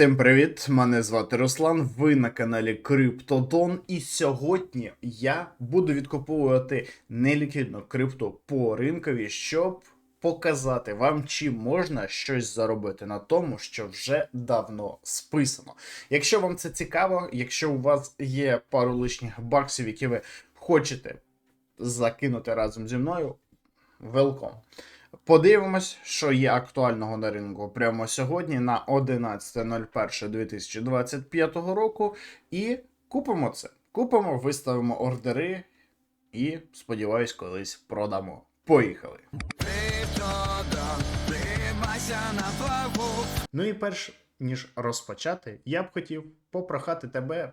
Всім привіт! Мене звати Руслан. Ви на каналі Криптодон. І сьогодні я буду відкуповувати неліквідну крипту по ринкові, щоб показати вам, чи можна щось заробити на тому, що вже давно списано. Якщо вам це цікаво, якщо у вас є пару лишніх баксів, які ви хочете закинути разом зі мною, велком. Подивимось, що є актуального на ринку прямо сьогодні на 11.01.2025 року. І купимо це. Купимо, виставимо ордери і, сподіваюсь, колись продамо. Поїхали! Ну і перш ніж розпочати, я б хотів попрохати тебе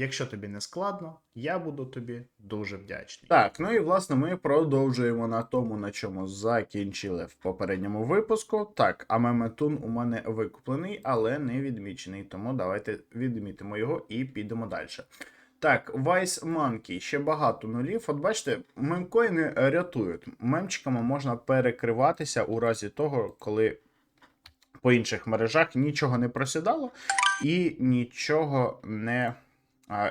Якщо тобі не складно, я буду тобі дуже вдячний. Так, ну і власне ми продовжуємо на тому, на чому закінчили в попередньому випуску. Так, а меметун у мене викуплений, але не відмічений. Тому давайте відмітимо його і підемо далі. Так, Vice Monkey, ще багато нулів. От бачите, мемкоїни рятують. Мемчиками можна перекриватися у разі того, коли по інших мережах нічого не просідало і нічого не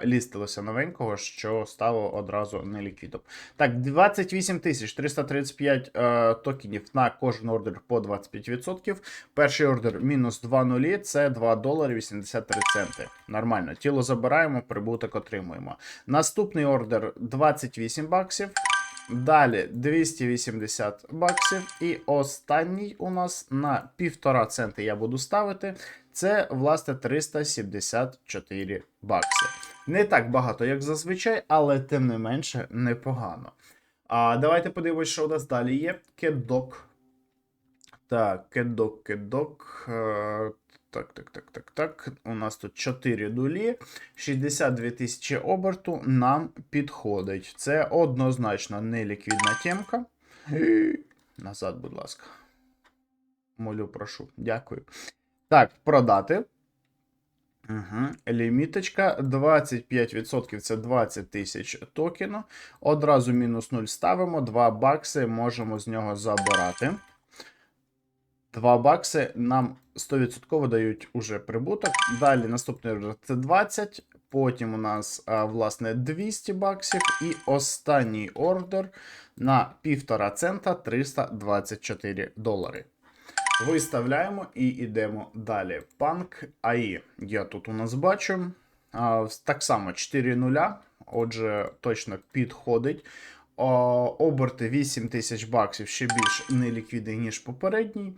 лістилося новенького, що стало одразу неліквідом. Так, 28 335 е, токенів на кожен ордер по 25%. Перший ордер мінус 2 нулі, це 2 долари 83 центи. Нормально. Тіло забираємо, прибуток отримуємо. Наступний ордер 28 баксів. Далі 280 баксів. І останній у нас на 1,5 центи я буду ставити. Це, власне, 374 бакси. Не так багато, як зазвичай, але тим не менше непогано. А давайте подивимось, що у нас далі є. Кедок. Так, кедок, кедок. Е, Так, так, так, так, так. У нас тут 4 дулі, 62 тисячі оберту нам підходить. Це однозначно неліквідна темка. Назад, будь ласка. Молю, прошу. Дякую. Так, продати. Угу. Ліміточка 25% це 20 тисяч токену. Одразу мінус 0 ставимо. 2 бакси можемо з нього забирати. 2 бакси нам 100% дають уже прибуток. Далі наступний ордер це 20. Потім у нас, власне, 200 баксів. І останній ордер на 1,5 цента 324 долари. Виставляємо і йдемо далі. Панк АІ. Я тут у нас бачу. Так само 4 нуля. Отже, точно підходить. Оберти 8 тисяч баксів ще більш неліквідний, ніж попередній.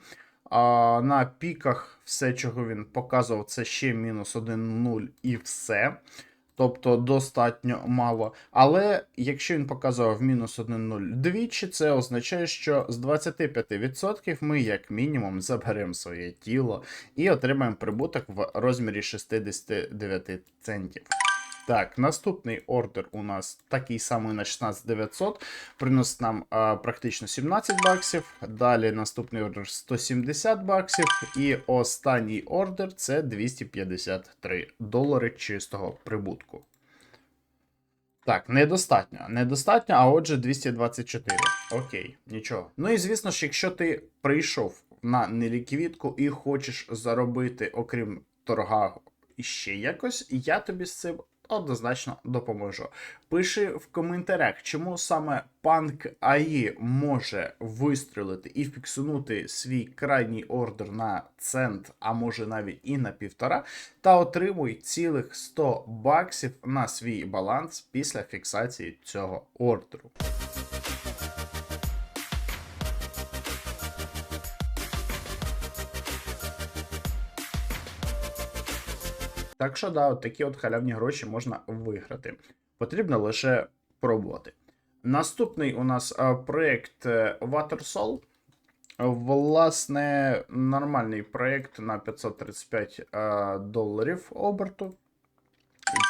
А, на піках все, чого він показував, це ще мінус 1-0 і все. Тобто достатньо мало. Але якщо він показував мінус 1-0 двічі, це означає, що з 25% ми, як мінімум, заберемо своє тіло і отримаємо прибуток в розмірі 69 центів. Так, наступний ордер у нас такий самий на 16900, приносить нам а, практично 17 баксів. Далі наступний ордер 170 баксів. І останній ордер це 253 долари чистого прибутку. Так, недостатньо. Недостатньо, а отже, 224. Окей, нічого. Ну і звісно ж, якщо ти прийшов на неліквідку і хочеш заробити, окрім торга, іще якось, я тобі з цим однозначно допоможу. Пиши в коментарях, чому саме панк АІ може вистрілити і фіксунути свій крайній ордер на цент, а може навіть і на півтора, та отримуй цілих 100 баксів на свій баланс після фіксації цього ордеру. Так що, да, от такі от халявні гроші можна виграти. Потрібно лише пробувати. Наступний у нас а, проєкт е, Власне, нормальний проєкт на 535 а, доларів оберту.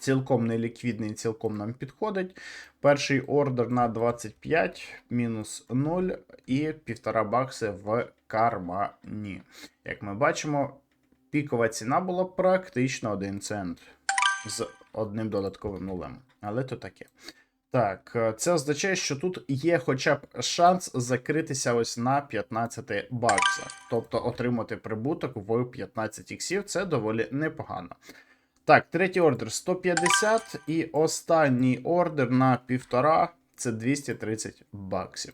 Цілком неліквідний, цілком нам підходить. Перший ордер на 25, мінус 0 і 1,5 бакси в кармані. Як ми бачимо, пікова ціна була практично 1 цент з одним додатковим нулем. Але то таке. Так, е, це означає, що тут є хоча б шанс закритися ось на 15 баксах. Тобто отримати прибуток в 15 іксів це доволі непогано. Так, третій ордер 150 і останній ордер на півтора це 230 баксів.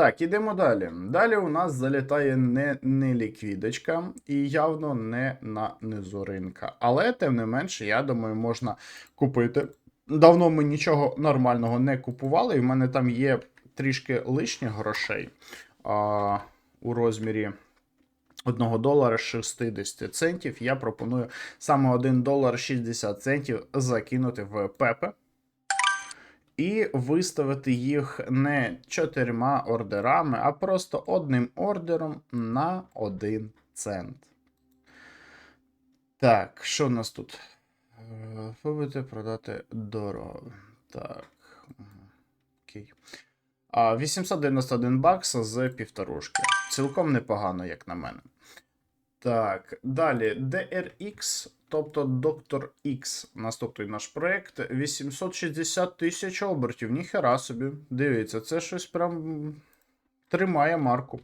Так, ідемо далі. Далі у нас залітає не, не ліквідочка і явно не на низу ринка. Але, тим не менше, я думаю, можна купити. Давно ми нічого нормального не купували, і в мене там є трішки лишніх грошей а, у розмірі 1 долара 60 центів. Я пропоную саме 1 долар 60 центів закинути в Пепе. І виставити їх не чотирма ордерами, а просто одним ордером на 1 цент. Так, що в нас тут? Е, Вибити, продати дорого. Так. Окей. 891 бакс з півторушки. Цілком непогано, як на мене. Так, далі DRX, тобто Доктор X, наступний наш проект. 860 тисяч обертів. Ніхера собі. Дивіться, це щось прям тримає марку.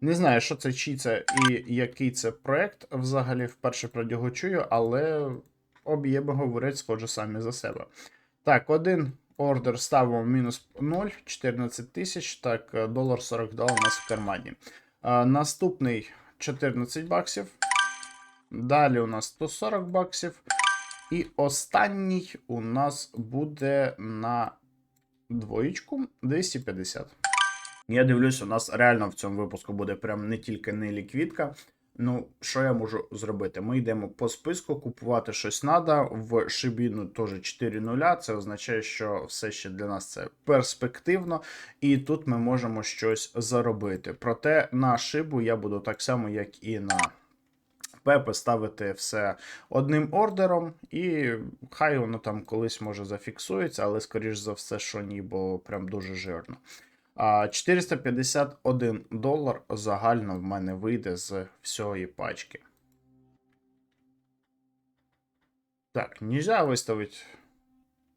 Не знаю, що це, чий це і який це проект. Взагалі вперше про нього чую, але об'єми говорять, схоже, самі за себе. Так, один ордер ставимо мінус 0, 14 тисяч. Так, долар 42 у нас в кармані. А, наступний 14 баксів. Далі у нас 140 баксів. І останній у нас буде на двоєчку 250. Я дивлюсь, у нас реально в цьому випуску буде прям не тільки не ліквідка. Ну, що я можу зробити? Ми йдемо по списку, купувати щось треба. В шибіну теж 4 нуля. Це означає, що все ще для нас це перспективно, і тут ми можемо щось заробити. Проте на шибу я буду так само, як і на Пепе, ставити все одним ордером, і хай воно там колись може зафіксується, але скоріш за все, що ні, бо прям дуже жирно. А 451 долар загально в мене вийде з всієї пачки. Так, нельзя виставити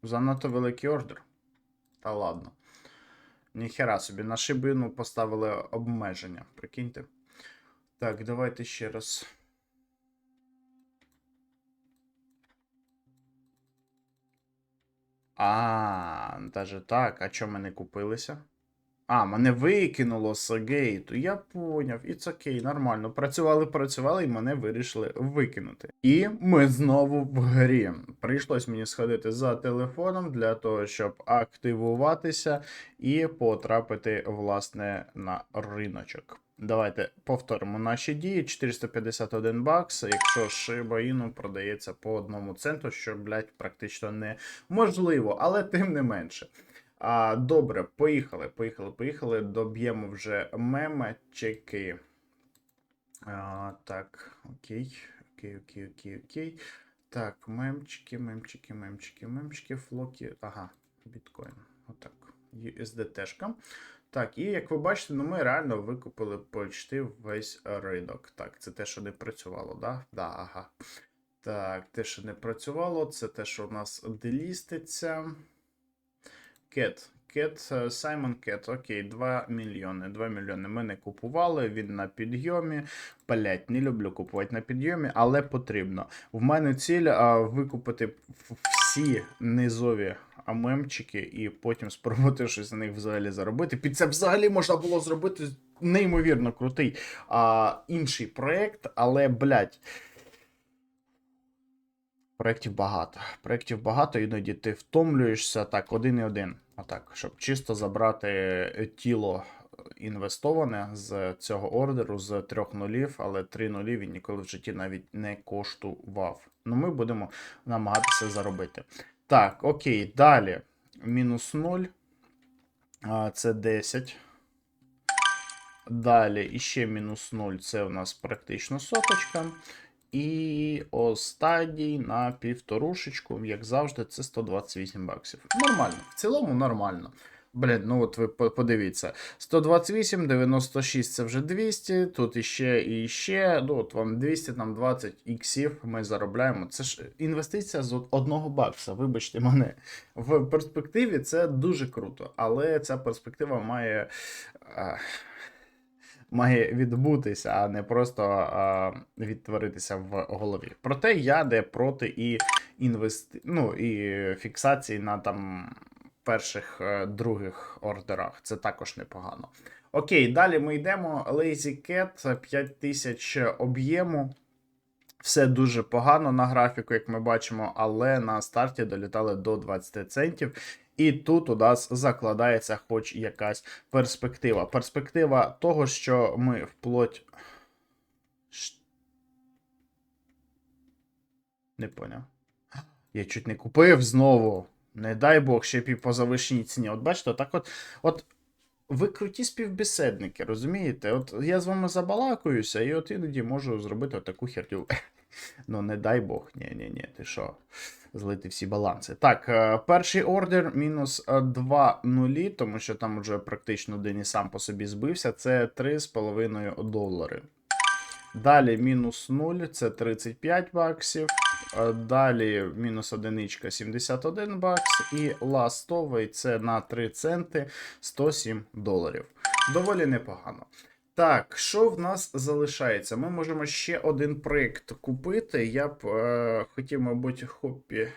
занадто великий ордер. Та ладно. Ніхера собі на шибину поставили обмеження, прикиньте. Так, давайте ще раз. А, даже так. А чому ми не купилися? А, мене викинуло з гейту. Я поняв. It's окей, нормально. Працювали, працювали, і мене вирішили викинути. І ми знову в грі. Прийшлось мені сходити за телефоном для того, щоб активуватися і потрапити, власне, на риночок. Давайте повторимо наші дії. 451 бакс. Якщо шибаїну продається по одному центу, що, блядь, практично неможливо, але тим не менше. А, Добре, поїхали, поїхали, поїхали. Доб'ємо вже мемчики. А, Так, окей, окей, окей, окей, окей. Так, мемчики, мемчики, мемчики, мемчики, флоки. Ага, біткоін. Отак. USDT-шка. Так, і як ви бачите, ну ми реально викупили почти весь ринок. Так, це те, що не працювало, да? Да, ага. Так, те, що не працювало, це те, що у нас деліститься. Кет. Кет, е, Саймон Кет, окей, 2 мільйони. 2 мільйони ми не купували, він на підйомі. Блять, не люблю купувати на підйомі, але потрібно. В мене ціль а, викупити всі низові амемчики і потім спробувати щось на них взагалі заробити. Під це взагалі можна було зробити неймовірно крутий а, інший проєкт, але, блять. Проєктів багато. Проєктів багато, іноді ти втомлюєшся так, один і один. Отак, щоб чисто забрати е, тіло інвестоване з цього ордеру з трьох нулів, але три нулі він ніколи в житті навіть не коштував. Ну, ми будемо намагатися заробити. Так, окей, далі. Мінус 0. Це 10. Далі іще мінус 0, це у нас практично соточка. І останній на півторушечку, як завжди, це 128 баксів. Нормально. В цілому нормально. Блін, ну от ви подивіться. 128, 96 це вже 200, тут іще і ще. Ну, от вам 200, там 20 іксів ми заробляємо. Це ж інвестиція з одного бакса, вибачте мене. В перспективі це дуже круто, але ця перспектива має. Має відбутися, а не просто а, відтворитися в голові. Проте я не проти і інвести... ну, і фіксації на там перших е, других ордерах. Це також непогано. Окей, далі ми йдемо. Lazy Cat 5000 об'єму. Все дуже погано на графіку, як ми бачимо, але на старті долітали до 20 центів. І тут у нас закладається хоч якась перспектива. Перспектива того, що ми вплоть. Не поняв. Я чуть не купив знову. Не дай Бог, ще і по завишній ціні. От бачите, так от. От ви круті співбесідники, розумієте? От я з вами забалакуюся, і от іноді можу зробити таку херню. Ну, не дай Бог, ні, ні, ні, ти що, злити всі баланси. Так, е, перший ордер мінус 2 нулі, тому що там вже практично день і сам по собі збився. Це 3,5 долари. Далі мінус 0, це 35 баксів. Е, Далі мінус одиничка 71 бакс. І ластовий це на 3 центи 107 доларів. Доволі непогано. Так, що в нас залишається? Ми можемо ще один проєкт купити. Я б е, хотів, мабуть, хопі.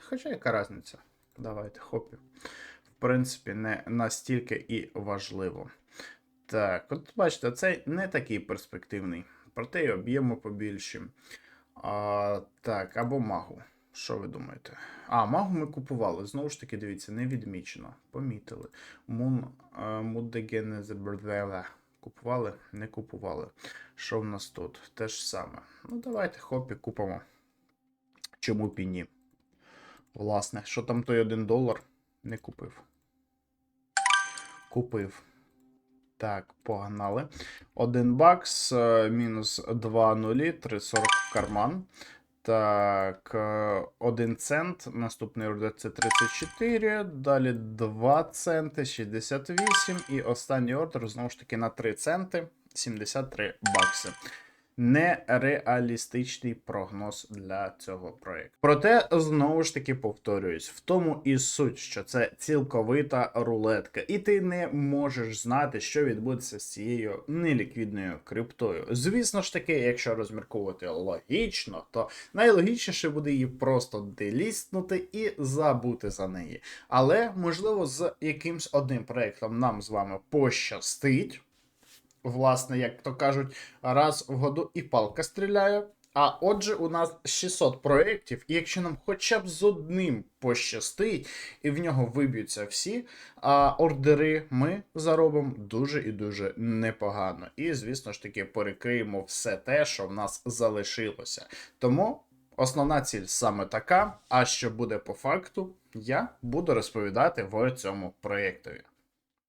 Хоча яка різниця? Давайте, хопі. В принципі, не настільки і важливо. Так, от бачите, це не такий перспективний. Проте й об'єму побільші. А, так, або магу. Що ви думаєте? А, магу ми купували. Знову ж таки, дивіться, не відмічено. Помітили. Мун Мудегенезебердела. Купували? Не купували. Що в нас тут? Те ж саме. Ну, давайте хопі купимо. Чому б і ні? Власне, що там той один долар? Не купив. Купив. Так, погнали. 1 бакс, е, мінус 2 нулі, 3,40 в карман. Так, 1 цент. Наступний ордер це 34. Далі 2 центи, 68. І останній ордер знову ж таки на 3 центи, 73 бакси. Нереалістичний прогноз для цього проєкту. Проте, знову ж таки, повторююсь, в тому і суть, що це цілковита рулетка, і ти не можеш знати, що відбудеться з цією неліквідною криптою. Звісно ж таки, якщо розмірковувати логічно, то найлогічніше буде її просто делістнути і забути за неї. Але можливо, з якимсь одним проєктом нам з вами пощастить. Власне, як то кажуть, раз в году і палка стріляє. А отже, у нас 600 проєктів, і якщо нам хоча б з одним пощастить, і в нього виб'ються всі а, ордери, ми заробимо дуже і дуже непогано. І, звісно ж таки, перекриємо все те, що в нас залишилося. Тому основна ціль саме така. А що буде по факту, я буду розповідати в цьому проєктові.